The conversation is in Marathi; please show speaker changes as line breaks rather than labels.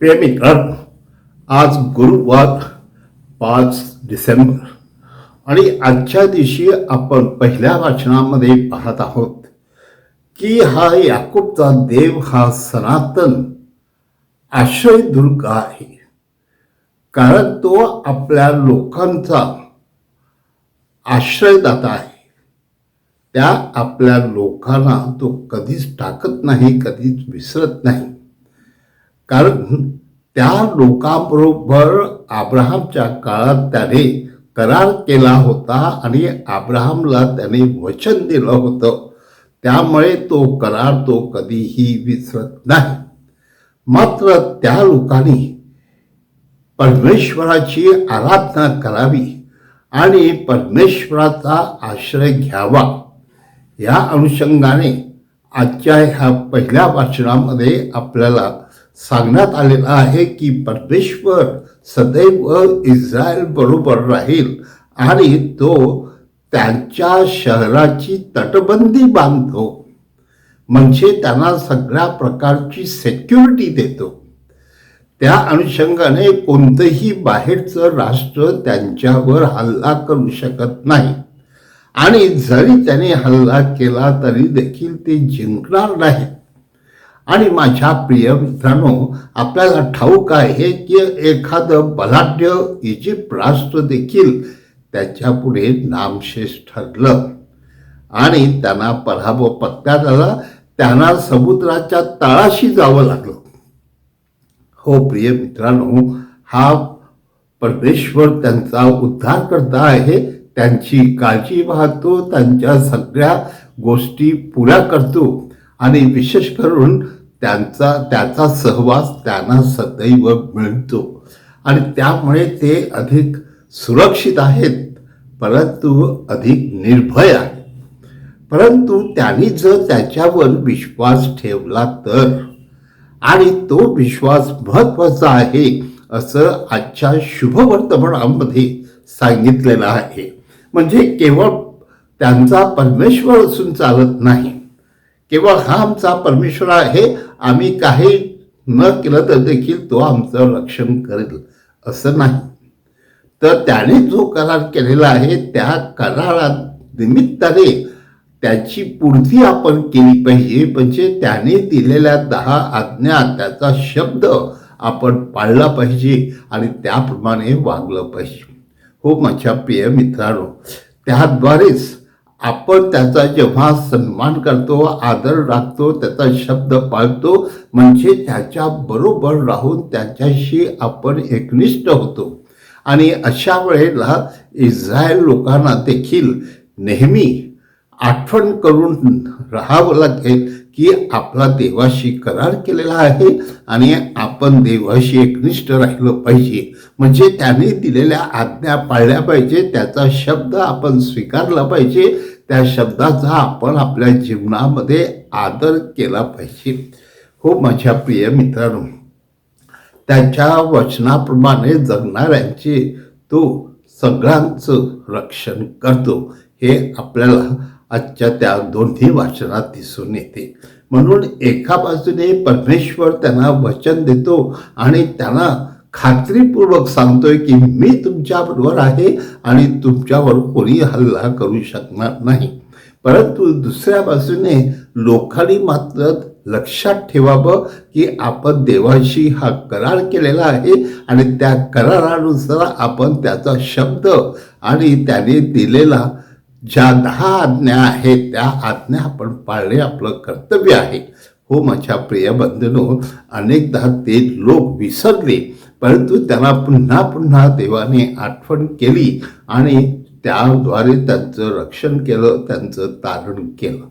प्रिय अर्थ आज गुरुवार पाच डिसेंबर. आणि आजच्या दिवशी आपण पहिल्या वाचनामध्ये पाहत आहोत की हा याकूबचा देव हा सनातन आश्रय दुर्गा आहे. कारण तो आपल्या लोकांचा आश्रयदाता आहे. त्या आपल्या लोकांना तो कधीच टाकत नाही कधीच विसरत नाही. कारण त्या लोकांबरोबर आब्राहमच्या काळात त्याने करार केला होता आणि आब्राहमला त्याने वचन दिलं होतं. त्यामुळे तो करार तो कधीही विसरत नाही. मात्र त्या लोकांनी परमेश्वराची आराधना करावी आणि परमेश्वराचा आश्रय घ्यावा. या अनुषंगाने आजच्या ह्या पहिल्या वाचनामध्ये आपल्याला सांगण्यात आलेलं आहे की परमेश्वर सदैव इस्रायल बरोबर राहील आणि तो त्यांच्या शहराची तटबंदी बांधतो. म्हणजे त्यांना सगळ्या प्रकारची सेक्युरिटी देतो. त्या अनुषंगाने कोणतंही बाहेरचं राष्ट्र त्यांच्यावर हल्ला करू शकत नाही. आणि जरी त्याने हल्ला केला तरी देखील ते जिंकणार नाही आणि माझ्या प्रिय मित्रांनो आपल्याला ठाऊक आहे की एखादं बलाढ्य इजिप्त राष्ट्र देखील त्याच्यापुढे नामशेष ठरलं. आणि त्यांना पराभव पत्त्यात आला त्यांना समुद्राच्या तळाशी जावं लागलं. हो प्रिय मित्रांनो हा परमेश्वर त्यांचा उद्धार करता आहे त्यांची काळजी वाहतो त्यांच्या सगळ्या गोष्टी पुऱ्या करतो. आणि विशेष करून त्यांचा त्याचा सहवास त्यांना सदैव मिळतो. आणि त्यामुळे ते अधिक सुरक्षित आहेत परंतु अधिक निर्भय आहेत. परंतु त्यांनी जर त्याच्यावर विश्वास ठेवला तर आणि तो विश्वास महत्त्वाचा आहे असं आजच्या शुभवर्तमानामध्ये सांगितलेलं आहे. म्हणजे केवळ त्यांचा परमेश्वर असून चालत नाही. केवळ हा आमचा परमेश्वर आहे. आम्ही काही न केलं तर देखील तो आमचं रक्षण करेल असं नाही. तर त्याने जो करार केलेला आहे त्या करारा निमित्ताने त्याची पूर्ती आपण केली पाहिजे. म्हणजे त्याने दिलेल्या दहा आज्ञा त्याचा शब्द आपण पाळला पाहिजे आणि त्याप्रमाणे वागलं पाहिजे. हो माझ्या प्रिय मित्रांनो त्याद्वारेच आपण त्याचा जेव्हा सन्मान करतो आदर राखतो त्याचा शब्द पाळतो म्हणजे त्याच्या बरोबर राहून त्याच्याशी आपण एकनिष्ठ होतो. आणि अशा वेळेला इस्रायल लोकांना देखील नेहमी आठवण करून राहावं लागेल की आपला देवाशी करार केलेला आहे आणि आपण देवाशी एकनिष्ठ राहिलं पाहिजे. म्हणजे त्याने दिलेल्या आज्ञा पाळल्या पाहिजे त्याचा शब्द आपण स्वीकारला पाहिजे त्या शब्दाचा आपण आपल्या जीवनामध्ये आदर केला पाहिजे. हो माझ्या प्रिय मित्रांनो त्याच्या वचनाप्रमाणे जगणाऱ्यांचे तो सगळ्यांचं रक्षण करतो. हे आपल्याला आजच्या त्या दोन्ही वाचनात दिसून येते. म्हणून एका बाजूने परमेश्वर त्यांना वचन देतो आणि त्यांना खात्रीपूर्वक सांगतोय की मी तुमच्याबरोबर आहे आणि तुमच्यावर कोणी हल्ला करू शकणार नाही. परंतु दुसऱ्या बाजूने लोकांनी मात्र लक्षात ठेवावं की आपण देवाशी हा करार केलेला आहे आणि त्या करारानुसार आपण त्याचा शब्द आणि त्याने दिलेला ज्या दहा आज्ञा आहेत त्या आज्ञा आपण पाळणे आपलं कर्तव्य आहे. हो माझ्या प्रिय बंधनो अनेकदा ते लोक विसरले परंतु त्यांना पुन्हा पुन्हा देवाने आठवण केली आणि त्याद्वारे त्यांचं रक्षण केलं त्यांचं तारण केलं.